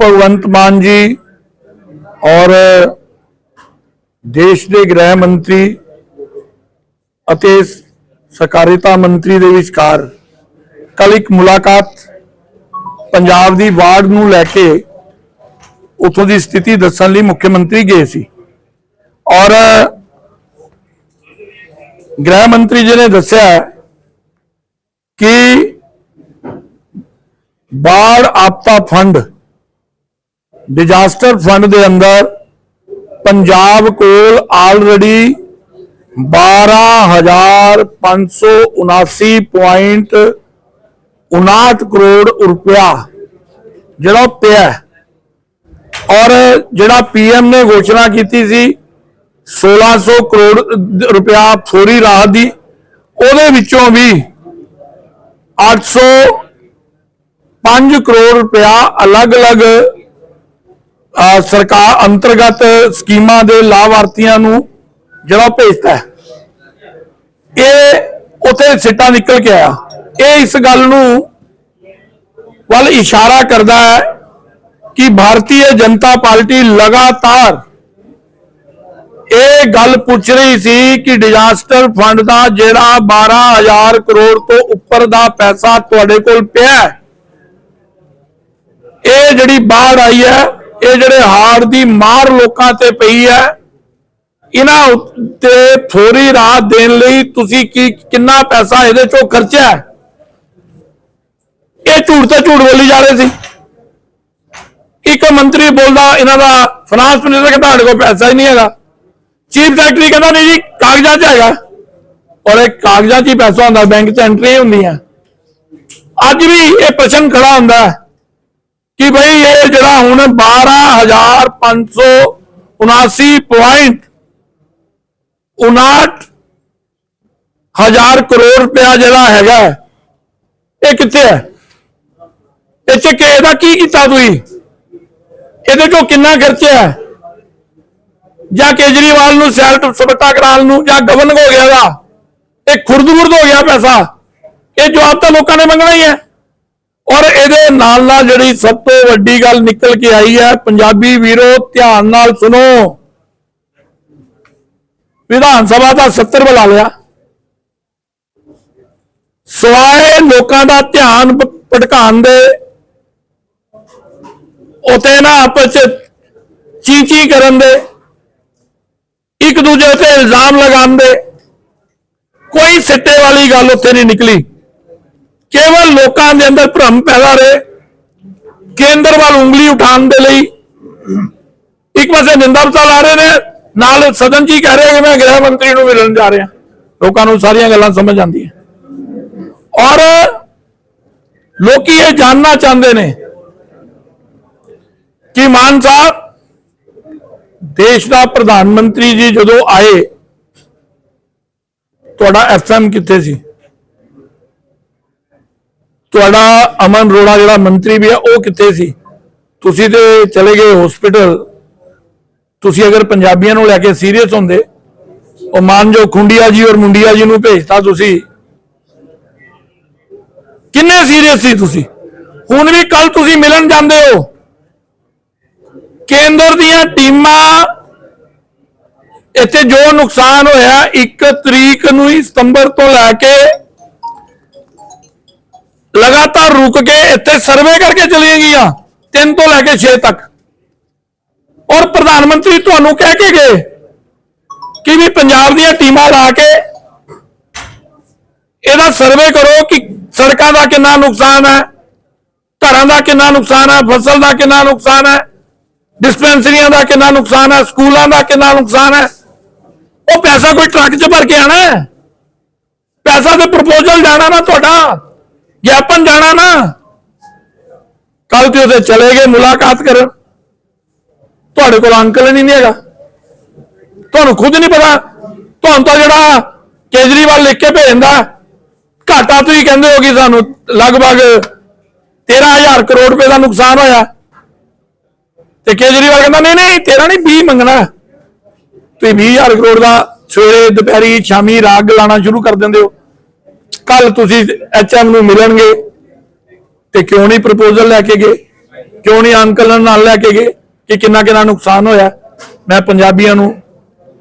ਭਗਵੰਤ ਮਾਨ ਜੀ ਔਰ ਦੇਸ਼ ਦੇ ਗ੍ਰਹਿ ਮੰਤਰੀ ਅਤੇ ਸਹਿਕਾਰਿਤਾ ਮੰਤਰੀ ਦੇ ਵਿਚਕਾਰ ਕੱਲ ਇੱਕ ਮੁਲਾਕਾਤ ਪੰਜਾਬ ਦੀ ਵਾਰਡ ਨੂੰ ਲੈ ਕੇ ਉਥੋਂ ਦੀ ਸਥਿਤੀ ਦੱਸਣ ਲਈ ਮੁੱਖ ਮੰਤਰੀ ਗਏ ਸੀ। ਔਰ ਗ੍ਰਹਿ ਮੰਤਰੀ ਜੀ ਨੇ ਦੱਸਿਆ ਕਿ ਬਾੜ ਆਪਤਾ ਫੰਡ ਡਿਜ਼ਾਸਟਰ ਫੰਡ ਦੇ ਅੰਦਰ ਪੰਜਾਬ ਕੋਲ ਆਲਰੇਡੀ 12579.59 ਕਰੋੜ ਰੁਪਇਆ ਜਿਹੜਾ ਉਹ ਪਿਆ ਔਰ ਜਿਹੜਾ ਪੀਐਮ ਨੇ ਘੋਸ਼ਣਾ ਕੀਤੀ ਸੀ 1600 ਕਰੋੜ ਰੁਪਇਆ ਫੌਰੀ ਰਾਹਤ ਦੀ, ਉਹਦੇ ਵਿੱਚੋਂ ਵੀ 805 ਕਰੋੜ ਰੁਪਇਆ ਅਲੱਗ-ਅਲੱਗ ਸਰਕਾਰ ਅੰਤਰਗਤ ਸਕੀਮਾਂ ਦੇ ਲਾਭਾਰਥੀਆਂ ਨੂੰ ਜਿਹੜਾ ਭੇਜਦਾ ਹੈ। ਇਹ ਉਥੇ ਸਿੱਟਾ ਨਿਕਲ ਕੇ ਆਇਆ। ਇਹ ਇਸ ਗੱਲ ਨੂੰ ਵੱਲ ਇਸ਼ਾਰਾ ਕਰਦਾ ਹੈ ਕਿ ਭਾਰਤੀ ਜਨਤਾ ਪਾਰਟੀ ਲਗਾਤਾਰ ਇਹ ਗੱਲ ਪੁੱਛ ਰਹੀ ਸੀ ਕਿ ਡਿਜ਼ਾਸਟਰ ਫੰਡ ਦਾ ਜਿਹੜਾ 12000 ਕਰੋੜ ਤੋਂ ਉੱਪਰ ਦਾ ਪੈਸਾ ਤੁਹਾਡੇ ਕੋਲ ਪਿਆ ਇਹ ਜਿਹੜੀ ਬਾੜ ਆਈ ਹੈ ਇਹ ਜਿਹੜੇ ਹਾੜ ਦੀ ਮਾਰ ਲੋਕਾਂ ਤੇ ਪਈ ਹੈ, ਇਹਨਾਂ ਉੱਤੇ ਫੌਰੀ ਰਾਹਤ ਦੇਣ ਲਈ ਤੁਸੀਂ ਕੀ, ਕਿੰਨਾ ਪੈਸਾ ਇਹਦੇ ਚੋਂ ਖਰਚਿਆ ਇਹ ਝੂਠ ਤੇ ਝੂਠ ਬੋਲੀ ਜਾ ਰਹੇ ਸੀ। ਇੱਕ ਮੰਤਰੀ ਬੋਲਦਾ, ਇਹਨਾਂ ਦਾ ਫਾਈਨਾਂਸ ਮਿਨਿਸਟਰ ਕਹਿੰਦਾ, ਸਾਡੇ ਕੋਲ ਪੈਸਾ ਹੀ ਨਹੀਂ ਹੈਗਾ। ਚੀਫ ਸੈਕਟਰੀ ਕਹਿੰਦਾ, ਨਹੀਂ ਜੀ, ਕਾਗਜ਼ਾਂ 'ਚ ਹੈਗਾ। ਔਰ ਇਹ ਕਾਗਜ਼ਾਂ 'ਚ ਹੀ ਪੈਸਾ ਹੁੰਦਾ ਬੈਂਕ 'ਚ ਐਂਟਰੀ ਹੁੰਦੀ ਹੈ। ਅੱਜ ਵੀ ਇਹ ਪ੍ਰਸ਼ਨ ਖੜਾ ਹੁੰਦਾ ਹੈ। ਕਿ ਭਈ ਇਹ ਜਿਹੜਾ ਹੁਣ 12579 ਪੁਆਇੰਟ 59 ਹਜ਼ਾਰ ਕਰੋੜ ਰੁਪਇਆ ਜਿਹੜਾ ਹੈਗਾ ਹੈ, ਇਹ ਕਿੱਥੇ ਹੈ ਇਹ ਚ ਕਿ ਇਹਦਾ ਕੀ ਕੀਤਾ ਤੁਸੀਂ ਇਹਦੇ ਚੋਂ ਕਿੰਨਾ ਖਰਚਿਆ ਹੈ ਜਾਂ ਕੇਜਰੀਵਾਲ ਨੂੰ ਸੈਲਟ ਸਪਟਾ ਕਰਾਉਣ ਨੂੰ ਜਾਂ ਗਵਨ ਹੋ ਗਿਆ ਦਾ ਇਹ ਖੁਰਦ-ਬੁਰਦ ਹੋ ਗਿਆ ਪੈਸਾ ਇਹ ਜਵਾਬ ਤਾਂ ਲੋਕਾਂ ਨੇ ਮੰਗਣਾ ਹੀ ਹੈ ਔਰ ਇਹਦੇ ਨਾਲ ਨਾਲ ਜਿਹੜੀ ਸਭ ਤੋਂ ਵੱਡੀ ਗੱਲ ਨਿਕਲ ਕੇ ਆਈ ਹੈ, ਪੰਜਾਬੀ ਵੀਰੋ, ਧਿਆਨ ਨਾਲ ਸੁਣੋ। ਵਿਧਾਨ ਸਭਾ ਦਾ 70 ਬੁਲਾ ਲਿਆ। ਸਵਾਏ ਲੋਕਾਂ ਦਾ ਧਿਆਨ ਭਟਕਾਉਣ ਦੇ। ਉਤੇ ਨਾ ਆਪਸ ਚ ਚੀਚੀ ਕਰਨ ਦੇ। ਇੱਕ ਦੂਜੇ ਤੇ ਇਲਜ਼ਾਮ ਲਗਾਉਣ ਦੇ। ਕੋਈ ਸਿੱਟੇ ਵਾਲੀ ਗੱਲ ਉੱਥੇ ਨਹੀਂ ਨਿਕਲੀ। ਕੇਵਲ ਲੋਕਾਂ ਦੇ ਅੰਦਰ ਭ੍ਰਮ ਪੈਦਾ ਰਹੇ, ਕੇਂਦਰ ਵੱਲ ਉਂਗਲੀ ਉਠਾਉਣ ਦੇ ਲਈ ਇੱਕ ਪਾਸੇ ਨਿੰਦਰਤਾ ਲਾ ਰਹੇ ਨੇ, ਨਾਲ ਸਦਨ ਜੀ ਕਹਿ ਰਹੇ ਕਿ ਮੈਂ ਗ੍ਰਹਿ ਮੰਤਰੀ ਨੂੰ ਮਿਲਣ ਜਾ ਰਿਹਾ। ਲੋਕਾਂ ਨੂੰ ਸਾਰੀਆਂ ਗੱਲਾਂ ਸਮਝ ਆਉਂਦੀਆਂ ਔਰ ਲੋਕੀ ਇਹ ਜਾਣਨਾ ਚਾਹੁੰਦੇ ਨੇ ਕਿ ਮਾਨ ਸਾਹਿਬ, ਦੇਸ਼ ਦਾ ਪ੍ਰਧਾਨ ਮੰਤਰੀ ਜੀ ਜਦੋਂ ਆਏ, ਤੁਹਾਡਾ ਐਫਐਮ ਕਿੱਥੇ ਸੀ? ਤੁਹਾਡਾ ਅਮਨ ਰੋੜਾ ਜਿਹੜਾ ਮੰਤਰੀ ਵੀ ਆ, ਉਹ ਕਿੱਥੇ ਸੀ? ਤੁਸੀਂ ਤੇ ਚਲੇ ਗਏ ਹਸਪੀਟਲ ਤੁਸੀਂ ਅਗਰ ਪੰਜਾਬੀਆਂ ਨੂੰ ਲੈ ਕੇ ਸੀਰੀਅਸ ਹੁੰਦੇ, ਉਹ ਮਾਨਜੋ ਖੁੰਡੀਆ ਜੀ ਔਰ ਮੁੰਡੀਆ ਜੀ ਨੂੰ ਭੇਜਤਾ ਤੁਸੀਂ। ਕਿੰਨੇ ਸੀਰੀਅਸ ਸੀ ਤੁਸੀਂ? ਹੁਣ ਵੀ ਕੱਲ ਤੁਸੀਂ ਮਿਲਣ ਜਾਂਦੇ ਹੋ। ਕੇਂਦਰ ਦੀਆਂ ਟੀਮਾਂ, ਇੱਥੇ ਜੋ ਨੁਕਸਾਨ ਹੋਇਆ 1 ਤਰੀਕ ਨੂੰ ਹੀ ਸਤੰਬਰ ਤੋਂ ਲੈ ਕੇ ਲਗਾਤਾਰ ਰੁਕ ਕੇ ਇੱਥੇ ਸਰਵੇ ਕਰਕੇ ਚਲੀਆਂ ਗਈਆਂ 3 ਤੋਂ ਲੈ ਕੇ 6 ਤੱਕ। ਔਰ ਪ੍ਰਧਾਨ ਮੰਤਰੀ ਤੁਹਾਨੂੰ ਕਹਿ ਕੇ ਗਏ ਕਿ ਵੀ ਪੰਜਾਬ ਦੀਆਂ ਟੀਮਾਂ ਲਾ ਕੇ ਇਹਦਾ ਸਰਵੇ ਕਰੋ ਕਿ ਸੜਕਾਂ ਦਾ ਕਿੰਨਾ ਨੁਕਸਾਨ ਹੈ, ਘਰਾਂ ਦਾ ਕਿੰਨਾ ਨੁਕਸਾਨ ਹੈ, ਫਸਲ ਦਾ ਕਿੰਨਾ ਨੁਕਸਾਨ ਹੈ ਡਿਸਪੈਂਸਰੀਆਂ ਦਾ ਕਿੰਨਾ ਨੁਕਸਾਨ ਹੈ, ਸਕੂਲਾਂ ਦਾ ਕਿੰਨਾ ਨੁਕਸਾਨ ਹੈ। ਉਹ ਪੈਸਾ ਕੋਈ ਟਰੱਕ 'ਚ ਭਰ ਕੇ ਆਣਾ ਹੈ? ਪੈਸਾ ਤੇ ਪ੍ਰਪੋਜ਼ਲ ਜਾਣਾ ਨਾ ਤੁਹਾਡਾ। ਗਿਆਪਨ ਜਾਣਾ ਨਾ ਕੱਲ ਤੇ ਉਹਦੇ ਚਲੇ ਗਏ ਮੁਲਾਕਾਤ ਕਰਨ। ਤੁਹਾਡੇ ਕੋਲ ਅੰਕਲ ਨਹੀਂ ਹੈਗਾ। ਤੁਹਾਨੂੰ ਖੁਦ ਨਹੀਂ ਪਤਾ। ਤੁਹਾਨੂੰ ਤਾਂ ਜਿਹੜਾ ਕੇਜਰੀਵਾਲ ਲਿਖ ਕੇ ਭੇਜਦਾ, ਘਾਟਾ ਤੁਸੀਂ ਕਹਿੰਦੇ ਹੋ ਕਿ ਸਾਨੂੰ ਲਗਭਗ 13000 ਕਰੋੜ ਰੁਪਏ ਦਾ ਨੁਕਸਾਨ ਹੋਇਆ। ਤੇ ਕੇਜਰੀਵਾਲ ਕਹਿੰਦਾ, ਨਹੀਂ ਨਹੀਂ, ਤੇਰਾ ਨਹੀਂ 20 ਮੰਗਣਾ। ਤੁਸੀਂ 20000 ਕਰੋੜ ਦਾ ਸਵੇਰੇ, ਦੁਪਹਿਰੀ, ਸ਼ਾਮੀ ਰਾਗ ਲਾਣਾ ਸ਼ੁਰੂ ਕਰ ਦਿੰਦੇ ਹੋ। ਕੱਲ ਤੁਸੀਂ ਐਚਐਮ ਨੂੰ ਮਿਲਣਗੇ ਤੇ ਕਿਉਂ ਨਹੀਂ ਪ੍ਰਪੋਜ਼ਲ ਲੈ ਕੇ ਗਏ? ਕਿਉਂ ਨਹੀਂ ਅੰਕਲਨ ਨਾਲ ਲੈ ਕੇ ਗਏ ਕਿ ਕਿੰਨਾ ਕਿੰਨਾ ਨੁਕਸਾਨ ਹੋਇਆ? ਮੈਂ ਪੰਜਾਬੀਆਂ ਨੂੰ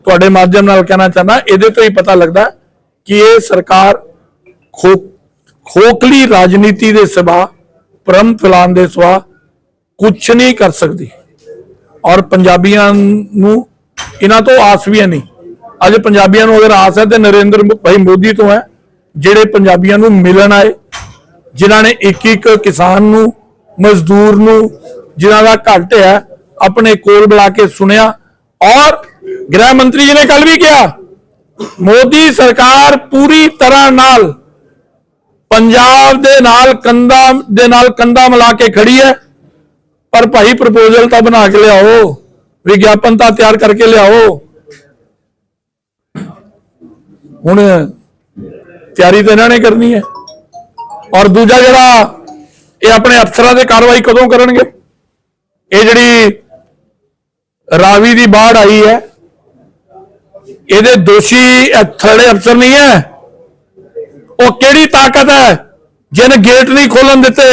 ਤੁਹਾਡੇ ਮਾਧਿਅਮ ਨਾਲ ਕਹਿਣਾ ਚਾਹੁੰਦਾ, ਇਹਦੇ ਤੋਂ ਹੀ ਪਤਾ ਲੱਗਦਾ ਕਿ ਇਹ ਸਰਕਾਰ ਖੋ, ਖੋਖਲੀ ਰਾਜਨੀਤੀ ਦੇ ਸਿਵਾ ਪਰਮ ਫੈਲਾਉਣ ਦੇ ਸਿਵਾ ਕੁਝ ਨਹੀਂ ਕਰ ਸਕਦੀ। ਔਰ ਪੰਜਾਬੀਆਂ ਨੂੰ ਇਹਨਾਂ ਤੋਂ ਆਸ ਵੀ ਹੈ ਨਹੀਂ। ਅੱਜ ਪੰਜਾਬੀਆਂ ਨੂੰ ਅਗਰ ਆਸ ਹੈ ਤੇ ਨਰਿੰਦਰ ਭਾਈ ਮੋਦੀ ਤੋਂ ਹੈ ਜਿਹੜੇ ਪੰਜਾਬੀਆਂ ਨੂੰ ਮਿਲਣ ਆਏ, ਜਿਨ੍ਹਾਂ ਨੇ ਇੱਕ ਇੱਕ ਕਿਸਾਨ ਨੂੰ, ਮਜ਼ਦੂਰ ਨੂੰ, ਜਿਨ੍ਹਾਂ ਦਾ ਘੱਟ ਹੈ ਆਪਣੇ ਕੋਲ ਬੁਲਾ ਕੇ ਸੁਣਿਆ ਔਰ ਗ੍ਰਹਿ ਮੰਤਰੀ ਜੀ ਨੇ ਕੱਲ ਵੀ ਕਿਹਾ, ਮੋਦੀ ਸਰਕਾਰ ਪੂਰੀ ਤਰ੍ਹਾਂ ਨਾਲ ਪੰਜਾਬ ਦੇ ਨਾਲ ਕੰਧਾ, ਦੇ ਨਾਲ ਕੰਧਾ ਮਿਲਾ ਕੇ ਖੜੀ ਹੈ, ਪਰ ਭਾਈ ਪ੍ਰਪੋਜ਼ਲ ਤਾਂ ਬਣਾ ਕੇ ਲਿਆਓ, ਵਿਗਿਆਪਨ ਤਾਂ ਤਿਆਰ ਕਰਕੇ ਲਿਆਓ। ਹੁਣ ਤਿਆਰੀ ਤਾਂ ਇਹਨਾਂ ਨੇ ਕਰਨੀ ਹੈ। ਔਰ ਦੂਜਾ ਜਿਹੜਾ ਇਹ ਆਪਣੇ ਅਫਸਰਾਂ ਦੇ ਕਾਰਵਾਈ ਕਦੋਂ ਕਰਨਗੇ? ਇਹ ਜਿਹੜੀ ਰਾਵੀ ਦੀ ਬਾੜ ਆਈ ਹੈ, ਇਹਦੇ ਦੋਸ਼ੀ ਥੜੇ ਅਫਸਰ ਨਹੀਂ ਹੈ। ਉਹ ਕਿਹੜੀ ਤਾਕਤ ਹੈ? ਜਿਹਨੇ ਗੇਟ ਨਹੀਂ ਖੋਲਣ ਦਿੱਤੇ,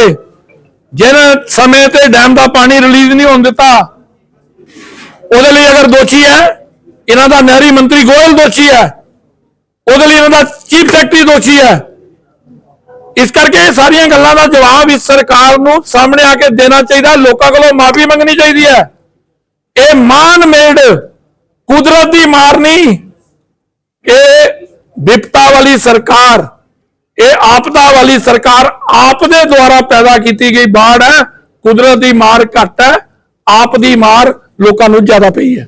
ਜਿਹਨੇ ਸਮੇਂ ਤੇ ਡੈਮ ਦਾ ਪਾਣੀ ਰਿਲੀਜ਼ ਨਹੀਂ ਹੋਣ ਦਿੱਤਾ। ਉਹਦੇ ਲਈ ਅਗਰ ਦੋਸ਼ੀ ਹੈ, ਇਹਨਾਂ ਦਾ ਨਹਿਰੀ ਮੰਤਰੀ ਗੋਇਲ ਦੋਸ਼ੀ ਹੈ। ਉਹਦੇ ਲਈ ਇਹਨਾਂ ਦਾ ਚੀਫ ਸੈਕਟਰੀ ਦੋਸ਼ੀ ਹੈ। ਇਸ ਕਰਕੇ ਇਹ ਸਾਰੀਆਂ ਗੱਲਾਂ ਦਾ ਜਵਾਬ ਇਸ ਸਰਕਾਰ ਨੂੰ ਸਾਹਮਣੇ ਆ ਕੇ ਦੇਣਾ ਚਾਹੀਦਾ। ਲੋਕਾਂ ਕੋਲੋਂ ਮਾਫੀ ਮੰਗਣੀ ਚਾਹੀਦੀ ਹੈ। ਇਹ ਮਾਨ ਮੇਡ ਕੁਦਰਤ ਦੀ ਮਾਰ ਨਹੀਂ। ਇਹ ਵਿਪਤਾ ਵਾਲੀ ਸਰਕਾਰ, ਇਹ ਆਪਦਾ ਵਾਲੀ ਸਰਕਾਰ ਆਪ ਦੇ ਦੁਆਰਾ ਪੈਦਾ ਕੀਤੀ ਗਈ ਬਾੜ ਹੈ। ਕੁਦਰਤ ਦੀ ਮਾਰ ਘੱਟ ਹੈ। ਆਪ ਦੀ ਮਾਰ ਲੋਕਾਂ ਨੂੰ ਜ਼ਿਆਦਾ ਪਈ ਹੈ।